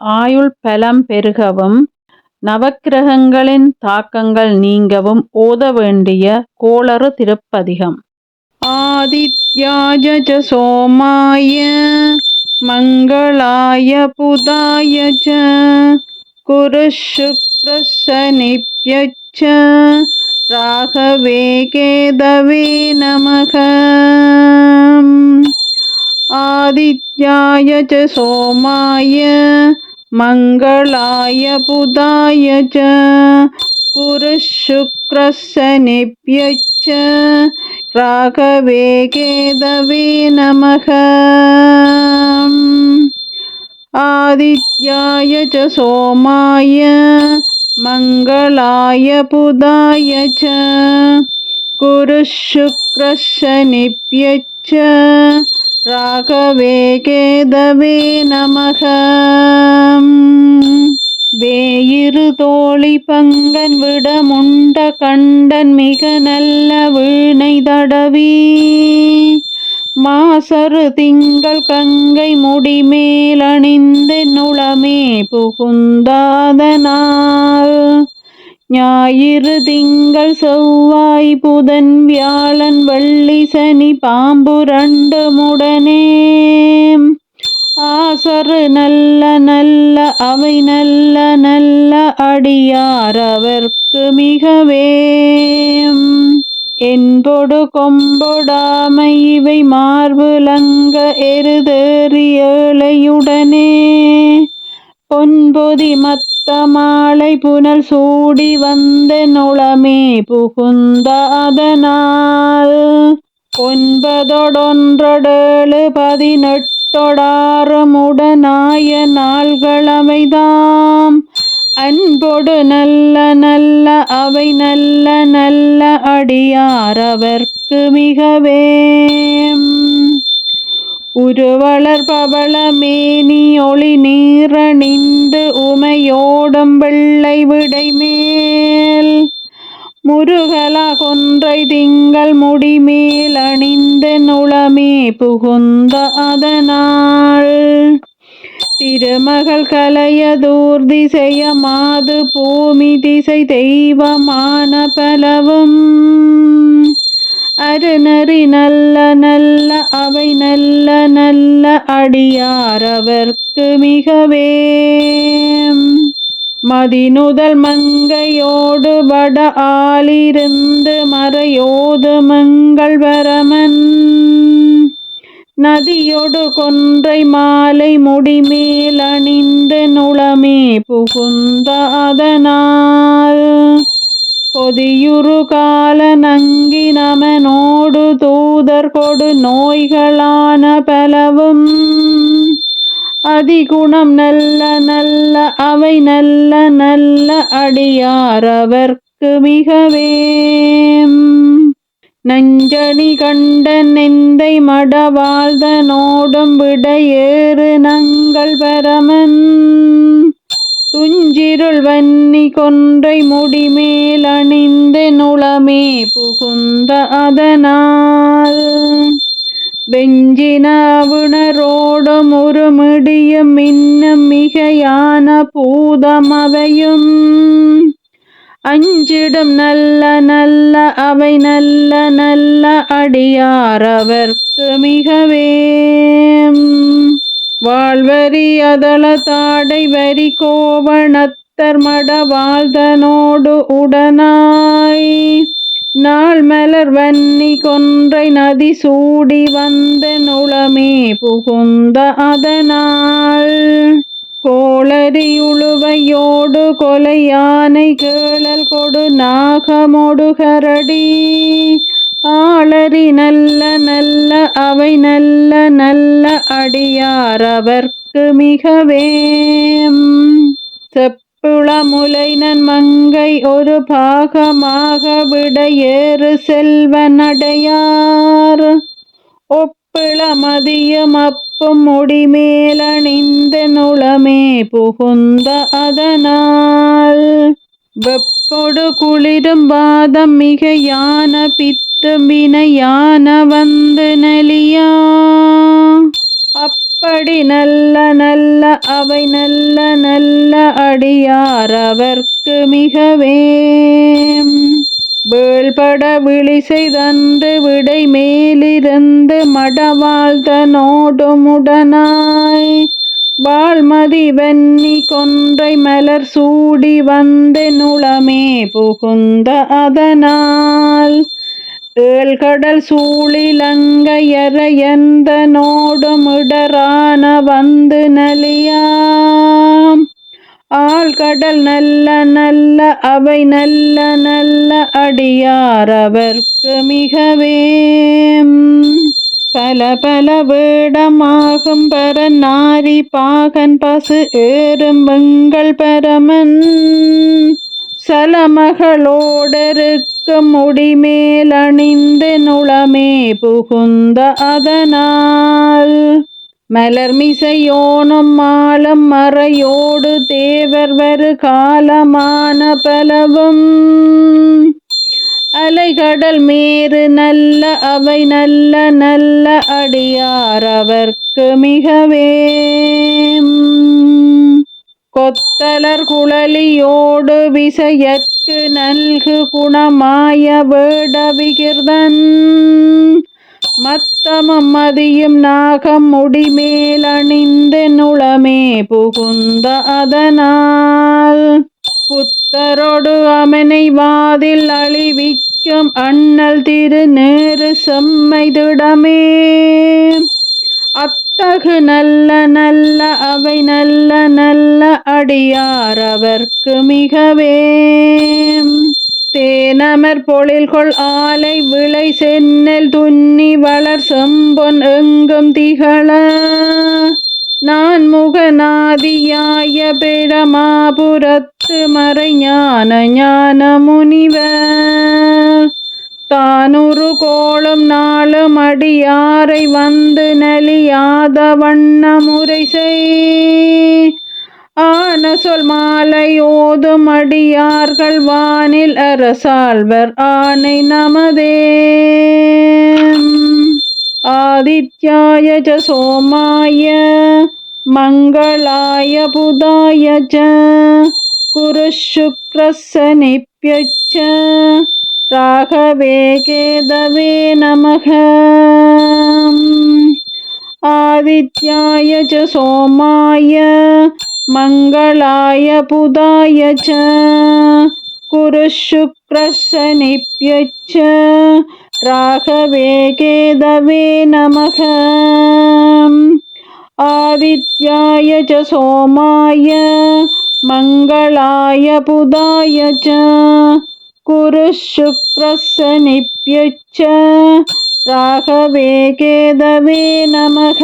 ஆயுள் பலம் பெருகவும் நவக்கிரகங்களின் தாக்கங்கள் நீங்கவும் ஓத வேண்டிய கோளறு திருப்பதிகம். ஆதித்யாய சோமாய மங்களாய புதாய ச குரு சுக்ரசனிப்யச்ச ராகவே கேதவே நமக. ஆதித்யாய சோமாய मङ्गलाय बुधाय च कुरुशुक्रशनिभ्यश्च राघवे केदवे नमः आदित्याय च सोमाय मङ्गलाय बुधाय च कुरुशुक्रशनिभ्यश्च ராகவே கேதவே நமக வேயிரு தோழி பங்கன் விடமுண்ட கண்டன் மிக நல்ல வீணை தடவி. மாசரு திங்கள் கங்கை முடிமேல் அணிந்த நுளமே புகுந்தாதனார் ஞாயிறு திங்கள் செவ்வாய் புதன் வியாழன் வள்ளி சனி பாம்பு ரெண்டு முடனே ஆசரு நல்ல நல்ல அவை நல்ல நல்ல அடியார் அவர்க்கு மிகவே. என்பொடு கொம்பொடாமை இவை மார்புலங்க எருதேறி ஏழையுடனே. பொன்பொதி மத்த மாலை புனல் சூடி வந்த நுளமே புகுந்த அதனால். ஒன்பதொடொன்றொடேழு பதினெட்டொடாறுமுடனாய நாள்களமைதாம் அன்பொடு நல்ல நல்ல அவை நல்ல நல்ல அடியார் அவர்க்கு மிகவே உருவளர் பவள ஒளி நீரணிந்து உமையோடும் வெள்ளை விடைமேல். முருகலா கொன்றை திங்கள் முடிமேல் அணிந்து நுளமே புகுந்த அதனால். திருமகள் கலைய தூர்திசைய மாது பூமி திசை தெய்வமான பலவும். அருநறி நல்ல நல்ல நல்ல நல்ல அடியார் அவர்க்கு மிகவே. மதிநுதல் மங்கையோடு வட ஆலிருந்து மறையோது மங்கள் வரமன். நதியொடு கொன்றை மாலை முடிமேல் அணிந்த நுளமே புகுந்த அதனால். கொதியுரு கால நங்கி நமனோடு தூதர் கொடு நோய்களான பலவும். அதிகுணம் நல்ல நல்ல அவை நல்ல நல்ல அடியாரவர்க்கு மிகவே நஞ்சணி கண்ட நெந்தை மடவாழ்தனோடும் விடையேறு நங்கள் பரமன். துஞ்சிருள் வன்னி கொன்றை முடிமேல் அணிந்த நுளமே புகுந்த அதனால். வெஞ்சினாவுணரோடும் ஒரு மிடியும் மின்னும் மிகையான பூதமவையும். அஞ்சிடும் நல்ல நல்ல அவை நல்ல நல்ல அடியார் அவர்க்கு மிகவே வாழ்வரி அதள தாடை வரி கோவணத்தர் மடவாழ்தனோடு உடனாய். நாள் மலர் வன்னி கொன்றை நதி சூடி வந்த நுளமே புகுந்த அதனால். கோளரியுழுவையோடு கொலை யானை கேளல் கொடு நாகமொடு கரடி. ஆளறி நல்ல நல்ல அவை நல்ல நல்ல அடியார் அவர்க்கு மிகவே செப்புளமுலைனன் மங்கை ஒரு பாகமாக விடையேறு செல்வனடையார் ஒப்பிள மதியம் அப்பும் முடிமேலணிந்த நுளமே புகுந்த அதனால். வெப்பொடு குளிரும் பாதம் மிக யான பித்தும் வினையான வந்து நலியா? அப்படி நல்ல நல்ல அவை நல்ல நல்ல அடியார் அவர்க்கு மிகவே வேள்பட விழி செய்தன்று விடை மேலிருந்து மடவாழ்த்தனோடுமுடனாய் வாழ்மதி வெண்ணி கொன்றை மலர் சூடி வந்து நுளமே புகுந்த அதனால். ஏழ்கடல் சூழிலங்கையரையந்த நோடுமிடரான வந்து நலியாம். ஆழ்கடல் நல்ல நல்ல அவை நல்ல நல்ல அடியார் அவர்க்கு மிகவே பல பல வேடமாகும் பர நாரி பாகன் பசு ஏறும் வெங்கள் பரமன். சலமகளோடருக்கும் முடிமேல் அணிந்து நுளமே புகுந்த அதனால். மலர்மிசையோனும் மாலம் மறையோடு தேவர் வரு காலமான பலவும். அலைகடல் மேறு நல்ல அவை நல்ல நல்ல அடியார் அவர்க்கு மிகவே கொத்தலர் குழலியோடு விசையற்கு நல்கு குணமாய வேட விகிர்தன் மத்தமும் மதியும் நாகம் முடிமேல் அணிந்து நுளமே புகுந்த அதனால். புத்தரோடு அமனை வாதில் அழிவிக்கும் அண்ணல் திரு நேரு செம்மைதிடமே அத்தகு நல்ல நல்ல அவை நல்ல நல்ல அடியார் அவர்க்கு மிகவே. தேனமர் பொழில்கொள் ஆலை விளை சென்னல் துன்னி வளர் செம்பொன் எங்கும் திகழ. நான் முகநாதியாய பிரமாபுரத்து மறைஞான ஞான முனிவர் தானுரு கோளும் நாளும் அடியாரை வந்து நலியாத வண்ண முறை செய். ஆன சொல் மாலை ஓதும் அடியார்கள் வானில் அரசால்வர் ஆனை நமதே ஆதித்யாய ச சோமாய மங்களாய புதாய ச குரு சுக்ரசனிப்யச்ச राघवे केदवे नमः आदित्याय च सोमाय मङ्गलाय पुदाय च कुरुशुक्रशनिप्यच्च राघवे केदवे नमः आदित्याय च सोमाय मङ्गलाय पुदाय च குருசுக்ரசனிப்யுச்ச ராகவே கேதவே நமக.